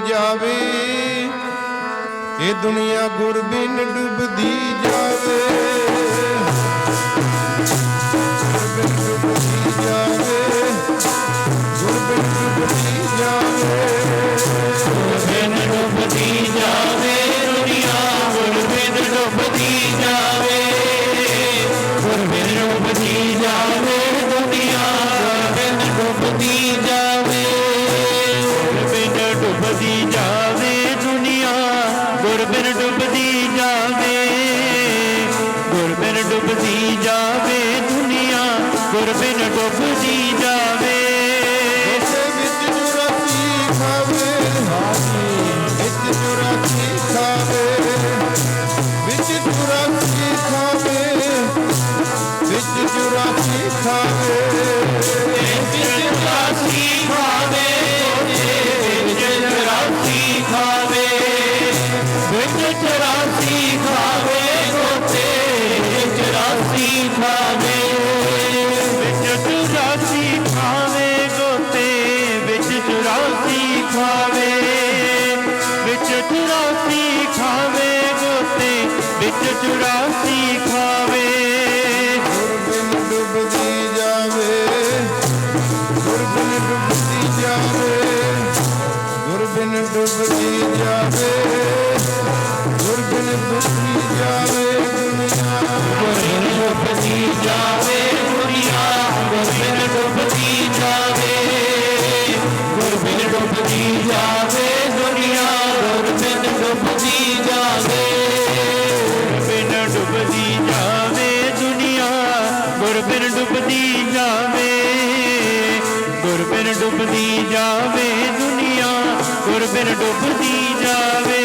ਜਾਵੇ, ਇਹ ਦੁਨੀਆ ਗੁਰ ਬਿਨ ਡੁੱਬਦੀ ਜਾਵੇ। ਗੁਰ ਬਿਨ ਡੁੱਬਦੀ ਜਾਵੇ, ਗੁਰ ਬਿਨ ਡੁੱਬਦੀ ਜਾਵੇ ਬਿਨ ਡੁੱਬਦੀ ਜਾਵੇ ਦੁਨੀਆ ਗੁਰ ਬਿਨ ਡੁੱਬਦੀ ਜਾਵੇ, ਗੁਰ ਬਿਨ ਡੁੱਬਦੀ ਜਾਵੇ ਦੁਨੀਆ ਗੁਰ ਬਿਨ ਡੁੱਬਦੀ ਜਾਵੇ। ਡੁੱਬਦੀ ਜਾਵੇ ਦੁਨੀਆ ਗੁਰ ਬਿਨ ਡੁੱਬਦੀ ਜਾਵੇ। ਗੁਰ ਬਿਨ ਡੁੱਬਦੀ ਜਾਵੇ ਦੁਨੀਆ ਗੁਰ ਬਿਨ ਡੁੱਬਦੀ ਜਾਵੇ। ਉਸੇ ਵਿੱਚ ਚੁਰਾਸੀ ਖਾਵੇ ਵਿੱਚ ਚੁਰਾਸੀ ਖਾਵੇ ਵਿੱਚ ਚੁਰਾਸੀ ਖਾਵੇ ਵਿੱਚ ਚੁਰਾਸੀ ਖਾਵੇ। ਵਿੱਚ ਚੁਰਾਸੀ ਚੁਰਾਸੀ ਖਾਵੇ। ਗੁਰਬਿਨ ਡੁੱਬਦੀ ਜਾਵੇ। ਗੁਰਬਿਨ ਡੁੱਬਦੀ ਜਾਵੇ ਗੁਰਬਿਨ ਡੁੱਬਦੀ ਜਾਵੇ। ਡੁੱਬਦੀ ਜਾਵੇ ਦੁਨੀਆ ਗੁਰਬਿਨ ਡੁੱਬਦੀ ਜਾਵੇ।